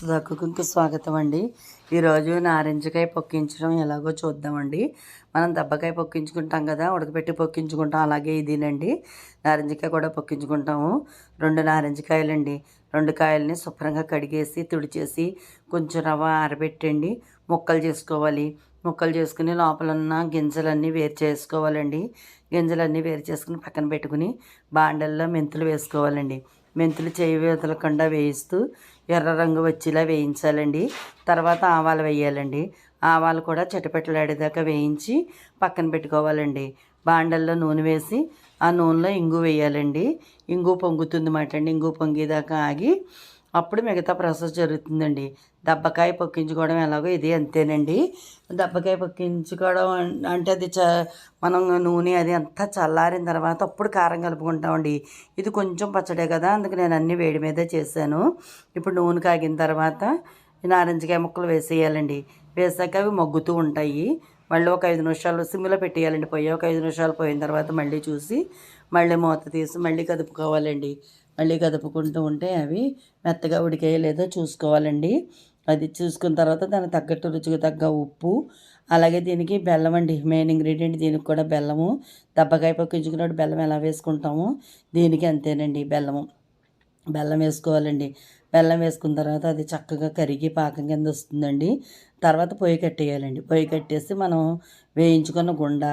సుధా కుకింగ్కి స్వాగతం అండి. ఈరోజు నారింజకాయ పొక్కించడం ఎలాగో చూద్దామండి. మనం దెబ్బకాయ పొక్కించుకుంటాం కదా ఉడకపెట్టి పొక్కించుకుంటాం. అలాగే ఇదేనండి. నారింజకాయ కూడా పొక్కించుకుంటాము. రెండు నారింజకాయలండి. రెండు కాయల్ని శుభ్రంగా కడిగేసి తుడిచేసి కొంచెం రవ్వ ఆరబెట్టండి. ముక్కలు చేసుకోవాలి. ముక్కలు చేసుకుని లోపల ఉన్న గింజలన్నీ వేరు చేసుకోవాలండి. గింజలన్నీ వేరు చేసుకుని పక్కన పెట్టుకుని బాండల్లో మెంతులు వేసుకోవాలండి. మెంతులు చేయి వదలకుండా వేయిస్తూ ఎర్ర రంగు వచ్చేలా వేయించాలండి. తర్వాత ఆవాలు వేయాలండి. ఆవాలు కూడా చిటపెట్టలాడేదాకా వేయించి పక్కన పెట్టుకోవాలండి. బాండల్లో నూనె వేసి ఆ నూనెలో ఇంగు వేయాలండి. ఇంగు పొంగుతుంది మాట అండి ఇంగు పొంగేదాకా ఆగి అప్పుడు మిగతా ప్రాసెస్ జరుగుతుందండి. దెబ్బకాయ పొక్కించుకోవడం ఎలాగో ఇది అంతేనండి. దెబ్బకాయ పొక్కించుకోవడం అంటే అది చ మనం నూనె అది అంతా చల్లారిన తర్వాత అప్పుడు కారం కలుపుకుంటామండి. ఇది కొంచెం పచ్చడే కదా అందుకు నేను అన్ని వేడి మీదే చేశాను. ఇప్పుడు నూనె కాగిన తర్వాత నారింజకాయ ముక్కలు వేసేయాలండి. వేసాక అవి మగ్గుతూ ఉంటాయి. మళ్ళీ ఒక ఐదు నిమిషాలు సిమ్లో పెట్టేయాలండి. పోయి ఒక ఐదు నిమిషాలు పోయిన తర్వాత మళ్ళీ చూసి మళ్ళీ మూత తీసి మళ్ళీ కదుపుకోవాలండి. మళ్ళీ కదుపుకుంటూ ఉంటే అవి మెత్తగా ఉడికాయో లేదో చూసుకోవాలండి. అది చూసుకున్న తర్వాత దానికి తగ్గట్టు రుచికి తగ్గ ఉప్పు అలాగే దీనికి బెల్లం అండి. మెయిన్ ఇంగ్రీడియంట్ దీనికి కూడా బెల్లము. దెబ్బకాయ పక్కించుకున్నప్పుడు బెల్లం ఎలా వేసుకుంటామో దీనికి అంతేనండి బెల్లము. బెల్లం వేసుకోవాలండి. బెల్లం వేసుకున్న తర్వాత అది చక్కగా కరిగి పాకం కింద వస్తుందండి. తర్వాత పొయ్యి కట్టేయాలండి. పొయ్యి కట్టేసి మనం వేయించుకున్న గుండ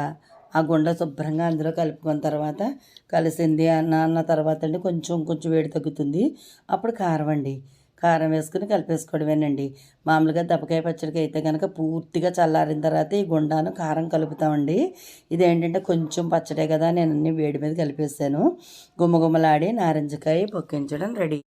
ఆ గుండ శుభ్రంగా అందులో కలుపుకున్న తర్వాత కలిసింది అన్న అన్న తర్వాత అండి కొంచెం కొంచెం వేడి తగ్గుతుంది. అప్పుడు కారం అండి. కారం వేసుకుని కలిపేసుకోవడమేనండి. మామూలుగా దప్పకాయ పచ్చడికి అయితే కనుక పూర్తిగా చల్లారిన తర్వాత ఈ గుండాను కారం కలుపుతామండి. ఇదేంటంటే కొంచెం పచ్చడే కదా నేను అన్ని వేడి మీద కలిపేసాను. గుమ్మగుమ్మలాడి నారింజకాయ పొక్కించడం రెడీ.